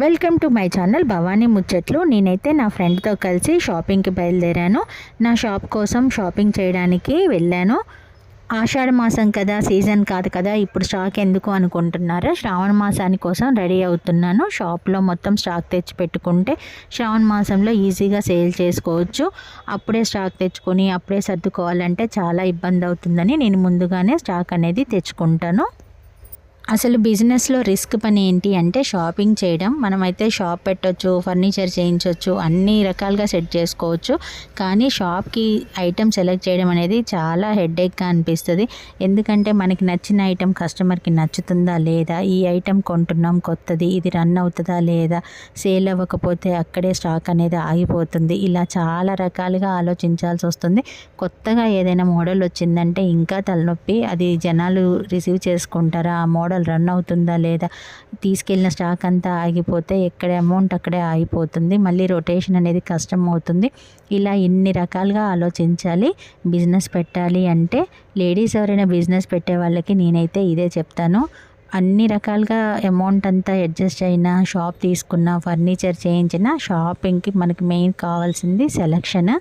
Welcome to my channel Bhavani Muchatlu. నేనైతే నా ఫ్రెండ్తో కలిసి షాపింగ్కి బయలుదేరాను. నా షాప్ కోసం షాపింగ్ చేయడానికి వెళ్ళాను. ఆషాఢ మాసం కదా సీజన్ కాదు కదా ఇప్పుడు స్టాక్ ఎందుకు అనుకుంటున్నారా? శ్రావణ మాసాని కోసం రెడీ అవుతున్నాను. షాప్లో మొత్తం స్టాక్ తెచ్చి పెట్టుకుంటే శ్రావణ మాసంలో ఈజీగా సేల్ చేసుకోవచ్చు. అప్పుడే స్టాక్ తెచ్చుకొని అప్పుడే సర్దుకోవాలంటే చాలా ఇబ్బంది అవుతుందని నేను ముందుగానే స్టాక్ అనేది తెచ్చుకుంటాను. అసలు బిజినెస్లో రిస్క్ పని ఏంటి అంటే షాపింగ్ చేయడం. మనమైతే షాప్ పెట్టొచ్చు ఫర్నిచర్ చేయించవచ్చు అన్ని రకాలుగా సెట్ చేసుకోవచ్చు. కానీ షాప్కి ఐటెం సెలెక్ట్ చేయడం అనేది చాలా హెడేక్గా అనిపిస్తుంది. ఎందుకంటే మనకి నచ్చిన ఐటెం కస్టమర్కి నచ్చుతుందా లేదా? ఈ ఐటెం కొంటున్నాం కొత్తది ఇది రన్ అవుతుందా లేదా? సేల్ అవ్వకపోతే అక్కడే స్టాక్ అనేది ఆగిపోతుంది. ఇలా చాలా రకాలుగా ఆలోచించాల్సి వస్తుంది. కొత్తగా ఏదైనా మోడల్ వచ్చిందంటే ఇంకా తలనొప్పి అది జనాలు రిసీవ్ చేసుకుంటారా? ఆ మోడల్ రన్ అవుతుందా లేదా తీసుకెళ్ళిన స్టాక్ అంతా ఆగిపోతే ఎక్కడ అమౌంట్ అక్కడే ఆగిపోతుంది. మళ్ళీ రొటేషన్ అనేది కష్టం అవుతుంది. ఇలా ఎన్ని రకాలుగా ఆలోచించాలి బిజినెస్ పెట్టాలి అంటే లేడీస్ ఎవరైనా బిజినెస్ పెట్టే వాళ్ళకి నేనైతే ఇదే చెప్తాను. అన్ని రకాలుగా అమౌంట్ అంతా అడ్జస్ట్ అయినా షాప్ తీసుకున్న ఫర్నిచర్ చేయించిన షాపింగ్కి మనకి మెయిన్ కావాల్సింది సెలక్షన్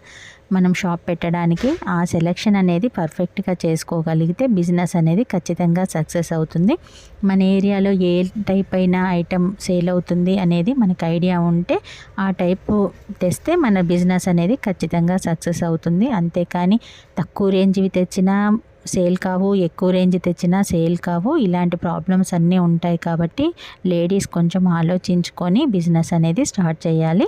మనం షాప్ పెట్టడానికి ఆ సెలక్షన్ అనేది పర్ఫెక్ట్గా చేసుకోగలిగితే బిజినెస్ అనేది ఖచ్చితంగా సక్సెస్ అవుతుంది. మన ఏరియాలో ఏ టైప్ అయిన ఐటెం సేల్ అవుతుంది అనేది మనకు ఐడియా ఉంటే ఆ టైపు తెస్తే మన బిజినెస్ అనేది ఖచ్చితంగా సక్సెస్ అవుతుంది. అంతేకాని తక్కువ రేంజ్వి తెచ్చినా సేల్ కావు ఎక్కువ రేంజ్ తెచ్చినా సేల్ కావు. ఇలాంటి ప్రాబ్లమ్స్ అన్నీ ఉంటాయి కాబట్టి లేడీస్ కొంచెం ఆలోచించుకొని బిజినెస్ అనేది స్టార్ట్ చేయాలి.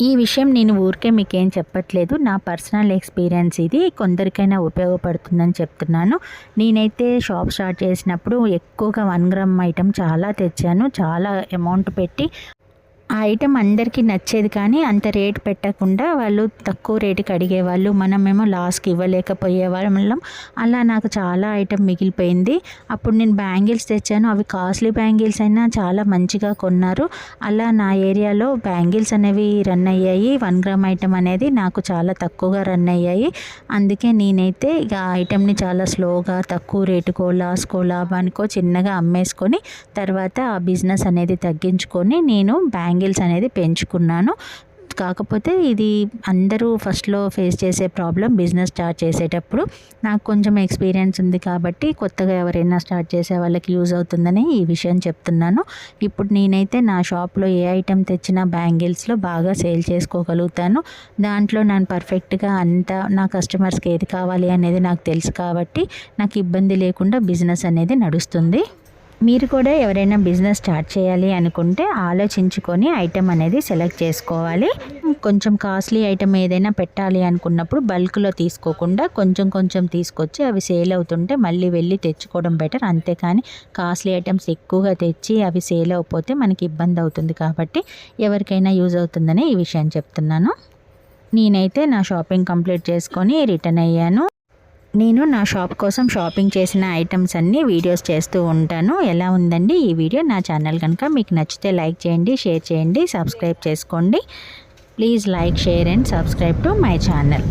ఈ విషయం నేను ఊరికే మీకేం చెప్పట్లేదు. నా పర్సనల్ ఎక్స్పీరియన్స్ ఇది. కొందరికైనా ఉపయోగపడుతుందని చెప్తున్నాను. నేనైతే షాప్ స్టార్ట్ చేసినప్పుడు ఎక్కువగా వన్ గ్రామ్ ఐటమ్ చాలా తెచ్చాను. చాలా అమౌంట్ పెట్టి ఆ ఐటెం అందరికీ నచ్చేది కానీ అంత రేట్ పెట్టకుండా వాళ్ళు తక్కువ రేటుకి అడిగేవాళ్ళు. మనమేమో లాస్కి ఇవ్వలేకపోయే వాళ్ళం. అలా నాకు చాలా ఐటెం మిగిలిపోయింది. అప్పుడు నేను బ్యాంగిల్స్ తెచ్చాను. అవి కాస్ట్లీ బ్యాంగిల్స్ అయినా చాలా మంచిగా కొన్నారు. అలా నా ఏరియాలో బ్యాంగిల్స్ అనేవి రన్ అయ్యాయి. వన్ గ్రామ్ ఐటెం అనేది నాకు చాలా తక్కువగా రన్ అయ్యాయి. అందుకే నేనైతే ఇక ఐటెంని చాలా స్లోగా తక్కువ రేటుకో లాస్కో లాభానికో చిన్నగా అమ్మేసుకొని తర్వాత ఆ బిజినెస్ అనేది తగ్గించుకొని నేను బ్యాంగిల్స్ అనేది పెంచుకున్నాను. కాకపోతే ఇది అందరూ ఫస్ట్లో ఫేస్ చేసే ప్రాబ్లం బిజినెస్ స్టార్ట్ చేసేటప్పుడు నాకు కొంచెం ఎక్స్పీరియన్స్ ఉంది కాబట్టి కొత్తగా ఎవరైనా స్టార్ట్ చేసే వాళ్ళకి యూజ్ అవుతుందని ఈ విషయం చెప్తున్నాను. ఇప్పుడు నేనైతే నా షాప్లో ఏ ఐటెం తెచ్చినా బ్యాంగిల్స్లో బాగా సేల్ చేసుకోగలుగుతాను. దాంట్లో నేను పర్ఫెక్ట్గా అంతా నా కస్టమర్స్కి ఏది కావాలి అనేది నాకు తెలుసు కాబట్టి నాకు ఇబ్బంది లేకుండా బిజినెస్ అనేది నడుస్తుంది. మీరు కూడా ఎవరైనా బిజినెస్ స్టార్ట్ చేయాలి అనుకుంటే ఆలోచించుకొని ఐటెం అనేది సెలెక్ట్ చేసుకోవాలి. కొంచెం కాస్ట్లీ ఐటెం ఏదైనా పెట్టాలి అనుకున్నప్పుడు బల్క్లో తీసుకోకుండా కొంచెం కొంచెం తీసుకొచ్చి అవి సేల్ అవుతుంటే మళ్ళీ వెళ్ళి తెచ్చుకోవడం బెటర్. అంతేకాని కాస్ట్లీ ఐటమ్స్ ఎక్కువగా తెచ్చి అవి సేల్ అయిపోతే మనకి ఇబ్బంది అవుతుంది కాబట్టి ఎవరికైనా యూజ్ అవుతుందని ఈ విషయం చెప్తున్నాను. నేనైతే నా షాపింగ్ కంప్లీట్ చేసుకొని రిటర్న్ అయ్యాను. నేను నా షాప్ కోసం షాపింగ్ చేసిన ఐటమ్స్ అన్నీ వీడియోస్ చేస్తూ ఉంటాను. ఎలా ఉందండి ఈ వీడియో? నా ఛానల్ కనుక మీకు నచ్చితే లైక్ చేయండి షేర్ చేయండి సబ్స్క్రైబ్ చేసుకోండి. Please like share and subscribe to my channel.